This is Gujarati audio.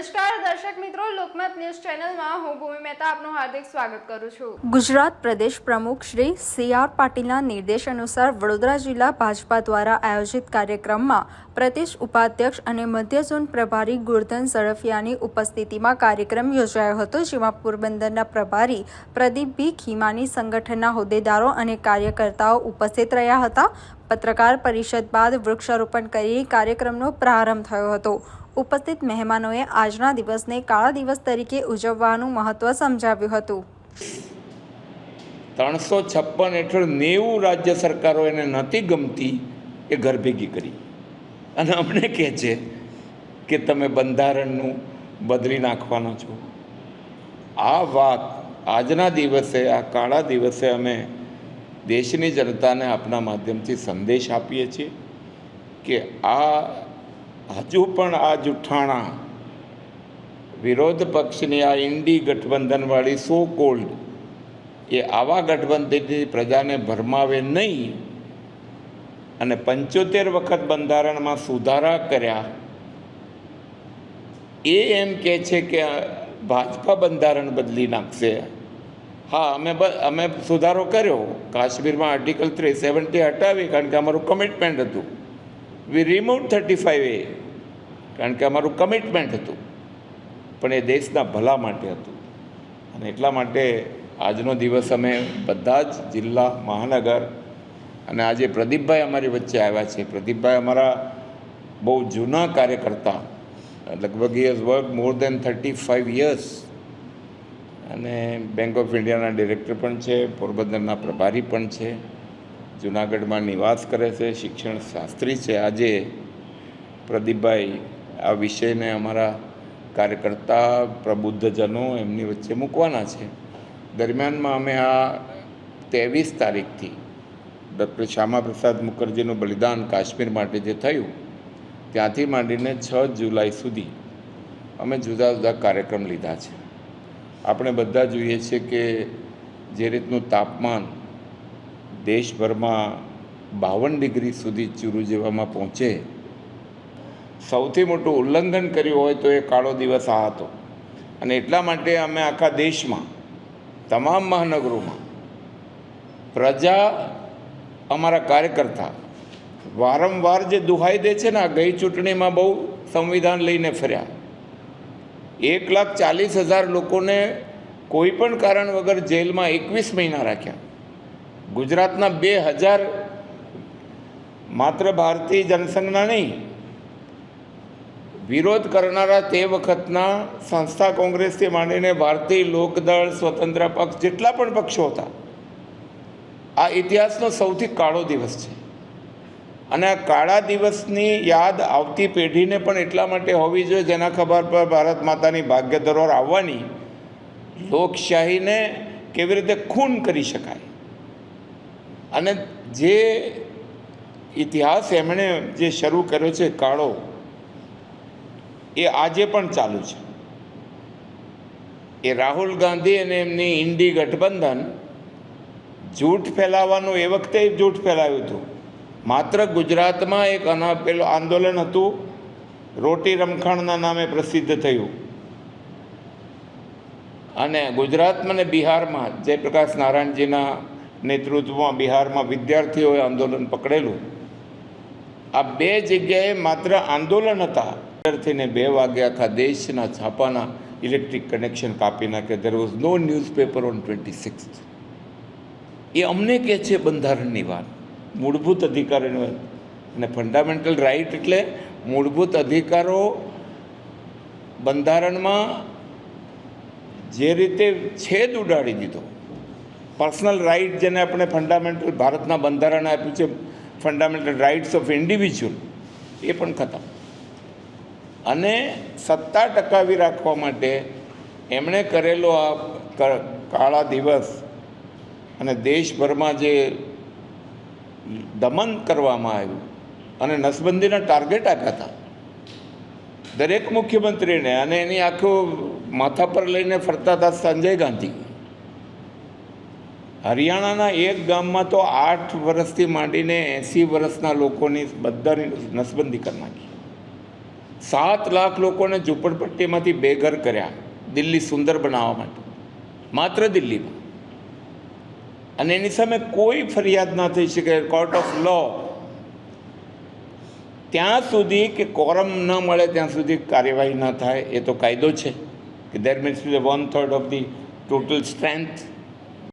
નમસ્કાર દર્શક મિત્રો, લોકમત ન્યૂઝ ચેનલમાં હું ભૂમિ મહેતા આપનું હાર્દિક સ્વાગત કરું છું. ગુજરાત પ્રદેશ પ્રમુખ શ્રી સી આર પાટીલના નિર્દેશ અનુસાર વડોદરા જિલ્લા ભાજપા દ્વારા આયોજિત કાર્યક્રમમાં પ્રદેશ ઉપાધ્યક્ષ અને મધ્ય ઝોન પ્રભારી ગુરધન ઝડફિયાની ઉપસ્થિતિમાં કાર્યક્રમ યોજાયો હતો, જેમાં પોરબંદરના પ્રભારી પ્રદીપ ભી ખીમાની સંગઠનના હોદ્દેદારો અને કાર્યકર્તાઓ ઉપસ્થિત રહ્યા હતા. પત્રકાર પરિષદ બાદ વૃક્ષારોપણ કરી કાર્યક્રમનો પ્રારંભ થયો હતો. ઉપસ્થિત મહેમાનોએ આજના દિવસને કાળા દિવસ તરીકે ઉજવવાનું મહત્વ સમજાવ્યું હતું. ત્રણસો છપ્પન હેઠળ નેવું રાજ્ય સરકારો એને નથી ગમતી એ ઘર ભેગી કરી. અને અમને કહે છે કે તમે બંધારણનું બદલી નાખવાના છો. આ વાત આજના દિવસે, આ કાળા દિવસે અમે દેશની જનતાને આપના માધ્યમથી સંદેશ આપીએ છીએ કે આ હજુ પણ આ જુઠ્ઠાણા વિરોધ પક્ષની આ ઇન્ડી ગઠબંધનવાળી સો કોલ્ડ એ આવા ગઠબંધનથી પ્રજાને ભરમાવે નહીં અને પંચોતેર વખત બંધારણમાં સુધારા કર્યા, એ એમ કહે છે કે ભાજપા બંધારણ બદલી નાખશે. હા, અમે અમે સુધારો કર્યો. કાશ્મીરમાં આર્ટિકલ થ્રી સેવન્ટી હટાવી, કારણ કે અમારું કમિટમેન્ટ હતું. વી રિમૂવ થર્ટી ફાઇવ એ કારણ કે અમારું કમિટમેન્ટ હતું. પણ એ દેશના ભલા માટે હતું. અને એટલા માટે આજનો દિવસ અમે બધા જ જિલ્લા, મહાનગર અને આજે પ્રદીપભાઈ અમારી વચ્ચે આવ્યા છે. પ્રદીપભાઈ અમારા બહુ જૂના કાર્યકર્તા. લગભગ years work more than thirty five years અને બેંક ઓફ ઇન્ડિયાના ડિરેક્ટર પણ છે, પોરબંદરના પ્રભારી પણ છે. જુનાગઢમાં નિવાસ કરે છે, શિક્ષણ શાસ્ત્રી છે. આજે પ્રદીપભાઈ આ વિષયને અમારા કાર્યકર્તા, પ્રબુદ્ધજનો એમની વચ્ચે મૂકવાના છે. દરમિયાનમાં અમે આ ત્રેવીસ તારીખથી ડૉક્ટર શ્યામાપ્રસાદ મુખર્જીનું બલિદાન કાશ્મીર માટે જે થયું, ત્યાંથી માંડીને છ જુલાઈ સુધી અમે જુદા જુદા કાર્યક્રમ લીધા છે. આપણે બધા જોઈએ છીએ કે જે રીતનું તાપમાન દેશભરમાં બાવન ડિગ્રી સુધી ચૂરુ જેવામાં પહોંચે. સૌથી મોટું ઉલ્લંઘન કર્યું હોય તો એ કાળો દિવસ આ હતો. અને એટલા માટે અમે આખા દેશમાં, તમામ મહાનગરોમાં, પ્રજા અમારા કાર્યકર્તા વારંવાર જે દુહાઈ દે છે ને, આ ગઈ ચૂંટણીમાં બહુ સંવિધાન લઈને ફર્યા. એક લાખ ચાલીસ હજાર લોકોને કોઈ પણ કારણ વગર જેલમાં એકવીસ મહિના રાખ્યા. ગુજરાતના બે હજાર માત્ર ભારતીય જનસંઘના નહીં, વિરોધ કરનારા તે વખતના સંસ્થા કોંગ્રેસથી માંડીને ભારતીય લોકદળ, સ્વતંત્ર પક્ષ જેટલા પણ પક્ષો હતા, આ ઇતિહાસનો સૌથી કાળો દિવસ છે. અને આ કાળા દિવસની યાદ આવતી પેઢીને પણ એટલા માટે હોવી જોઈએ જેના ખબર પર ભારત માતાની ભાગ્ય ધરોહર આવવાની લોકશાહીને કેવી રીતે ખૂન કરી શકાય. અને જે ઇતિહાસ એમણે જે શરૂ કર્યો છે, કાળો, એ આજે પણ ચાલુ છે. એ રાહુલ ગાંધી અને એમની ઇન્ડી ગઠબંધન જૂઠ ફેલાવવાનું, એ વખતે જૂઠ ફેલાવ્યું હતું. માત્ર ગુજરાતમાં એક અના પેલું આંદોલન હતું, રોટી રમખાણના નામે પ્રસિદ્ધ થયું. અને ગુજરાતમાં અને બિહારમાં જયપ્રકાશ નારાયણજીના નેતૃત્વમાં બિહારમાં વિદ્યાર્થીઓએ આંદોલન પકડેલું. આ બે જગ્યાએ માત્ર આંદોલન હતા. વિદ્યાર્થીને બે વાગે આખા દેશના છાપાના ઇલેક્ટ્રિક કનેક્શન કાપી નાખે. There was no newspaper on twenty six એ અમને કહે છે બંધારણની વાત. મૂળભૂત અધિકારોની વાત અને ફંડામેન્ટલ રાઇટ એટલે મૂળભૂત અધિકારો બંધારણમાં જે રીતે છેદ ઉડાડી દીધો. પર્સનલ રાઇટ જેને આપણે ફંડામેન્ટલ ભારતના બંધારણ આપ્યું છે, ફંડામેન્ટલ રાઇટ્સ ઓફ ઇન્ડિવિજ્યુઅલ, એ પણ ખતમ. અને સત્તા ટકાવી રાખવા માટે એમણે કરેલો આ કાળા દિવસ અને દેશભરમાં જે દમન કરવામાં આવ્યું અને નસબંધીના ટાર્ગેટ આપ્યા હતા, દરેક મુખ્યમંત્રીને અને એની આખું માથા પર લઈને ફરતા હતા સંજય ગાંધી. હરિયાણાના એક ગામમાં તો આઠ વર્ષથી માંડીને એંસી વર્ષના લોકોની બધાની નસબંધી કરી નાખી. સાત લાખ લોકોને ઝૂંપડપટ્ટીમાંથી બેઘર કર્યા દિલ્હી સુંદર બનાવવા માટે. માત્ર દિલ્હીમાં. અને એની સામે કોઈ ફરિયાદ ના થઈ શકે કોર્ટ ઓફ લો ત્યાં સુધી કે કોરમ ન મળે, ત્યાં સુધી કાર્યવાહી ન થાય, એ તો કાયદો છે. કે there means to one third of the total strength